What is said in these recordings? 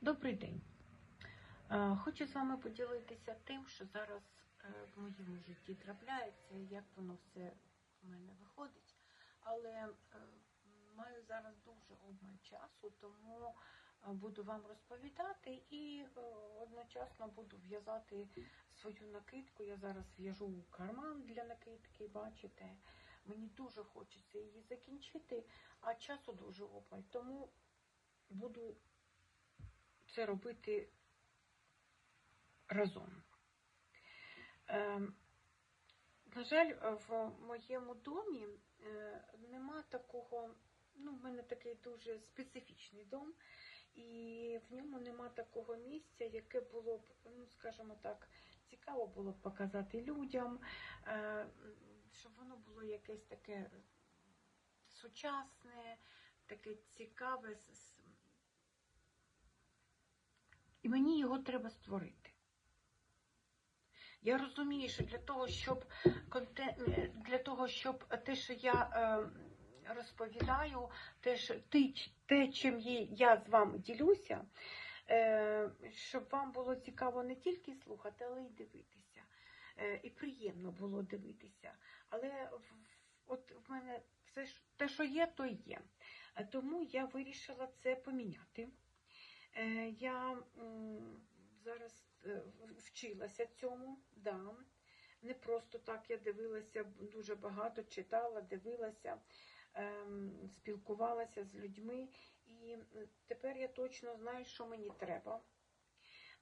Добрий день. Е, Хочу з вами поділитися тим, що зараз е, в моєму житті трапляється, як воно все в мене виходить. Але е, маю зараз дуже обмаль часу, тому буду вам розповідати і одночасно буду в'язати свою накидку. Я зараз в'яжу карман для накидки, бачите. Мені дуже хочеться її закінчити, а часу дуже обмаль. Тому буду це робити разом. Ем, на жаль, в моєму домі е, нема такого, ну, в мене такий дуже специфічний дом, і в ньому нема такого місця, яке було б, ну, скажімо так, цікаво було б показати людям, е, щоб воно було якесь таке сучасне, таке цікаве. з- Мені його треба створити. Я розумію, що для того, щоб для того, щоб те, що я е, розповідаю, те, що, те, чим я з вами ділюся, е, щоб вам було цікаво не тільки слухати, але й дивитися. Е, і приємно було дивитися. Але от в мене все те, що є, то є. Тому я вирішила це поміняти. Е, Я зараз е, вчилася цьому, да. Не просто так я дивилася дуже багато, читала, дивилася, ем, спілкувалася з людьми, і тепер я точно знаю, що мені треба.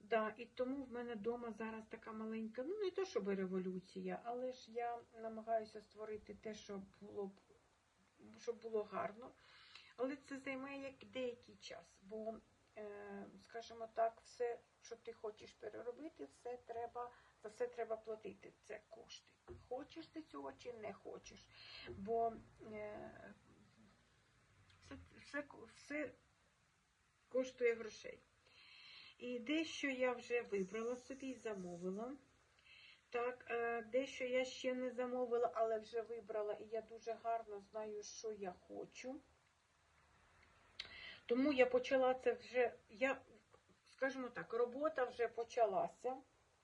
Да, і тому в мене вдома зараз така маленька, ну не то щоб революція, але ж я намагаюся створити те, щоб було, щоб було гарно. Але це займе як деякий час, бо, е, скажімо так, все, що ти хочеш переробити, все треба, за все треба платити. Це кошти. Хочеш ти цього чи не хочеш. Бо е, все, все, все коштує грошей. І дещо я вже вибрала собі і замовила. Так, е, дещо я ще не замовила, але вже вибрала, і я дуже гарно знаю, що я хочу. Тому я почала це вже, я, скажімо так, робота вже почалася,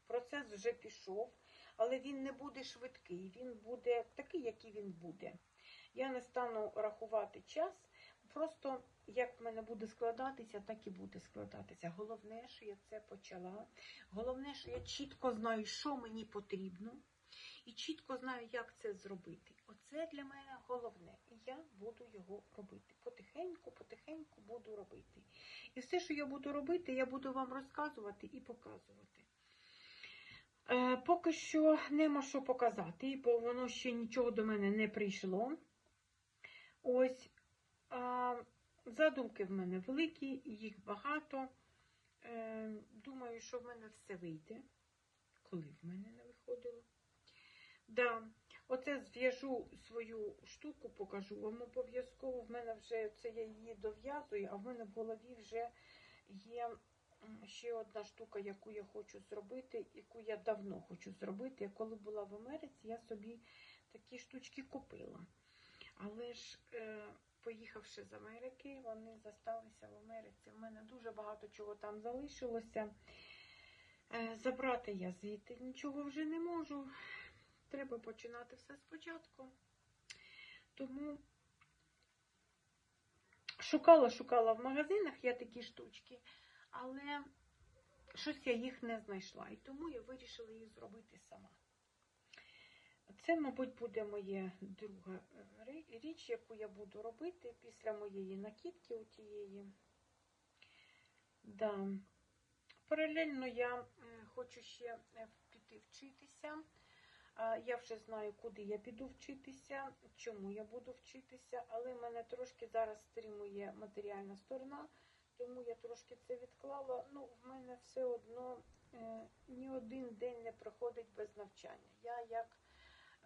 процес вже пішов, але він не буде швидкий, він буде такий, який він буде. Я не стану рахувати час, просто як в мене буде складатися, так і буде складатися. Головне, що я це почала. Головне, що я чітко знаю, що мені потрібно, і чітко знаю, як це зробити. Оце для мене головне. І я буду його робити. Потихеньку, потихеньку буду робити. І все, що я буду робити, я буду вам розказувати і показувати. Е, поки що нема що показати, бо воно ще нічого до мене не прийшло. Ось. А, задумки в мене великі, їх багато. Е, думаю, що в мене все вийде. Коли в мене не виходило. Да, оце зв'яжу свою штуку, покажу вам обов'язково. В мене вже це я її дов'язую, а в мене в голові вже є ще одна штука, яку я хочу зробити, яку я давно хочу зробити. Я коли була в Америці, я собі такі штучки купила. Але ж, е, поїхавши з Америки, вони засталися в Америці. У мене дуже багато чого там залишилося. Е, Забрати я звідти нічого вже не можу. Треба починати все спочатку. Тому шукала, шукала в магазинах я такі штучки, але щось я їх не знайшла. І тому я вирішила їх зробити сама. Це, мабуть, буде моя друга е, річ, яку я буду робити після моєї накидки у тієї. Да. Паралельно я хочу ще е, піти вчитися. Я вже знаю, куди я піду вчитися, чому я буду вчитися, але мене трошки зараз стримує матеріальна сторона, тому я трошки це відклала. Ну, в мене все одно е, ні один день не проходить без навчання. Я як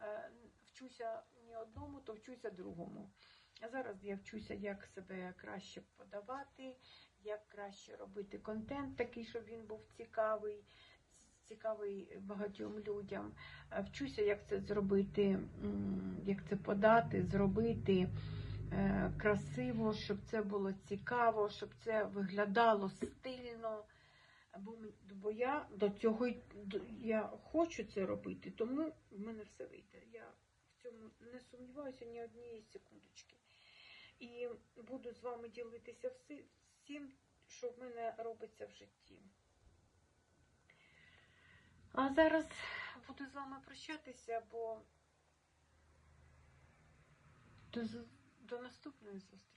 е, вчуся ні одному, то вчуся другому. А зараз я вчуся, як себе краще подавати, як краще робити контент такий, щоб він був цікавий, цікавий багатьом людям. Е, Вчуся, як це зробити, як це подати, зробити. е, красиво, щоб це було цікаво, щоб це виглядало стильно. Бо, я до цього я хочу це робити, тому в мене все вийде. Я в цьому не сумніваюся ні однієї секундочки. І буду з вами ділитися всім, що в мене робиться в житті. А зараз буду з вами прощатися, бо до, до наступної зустрічі.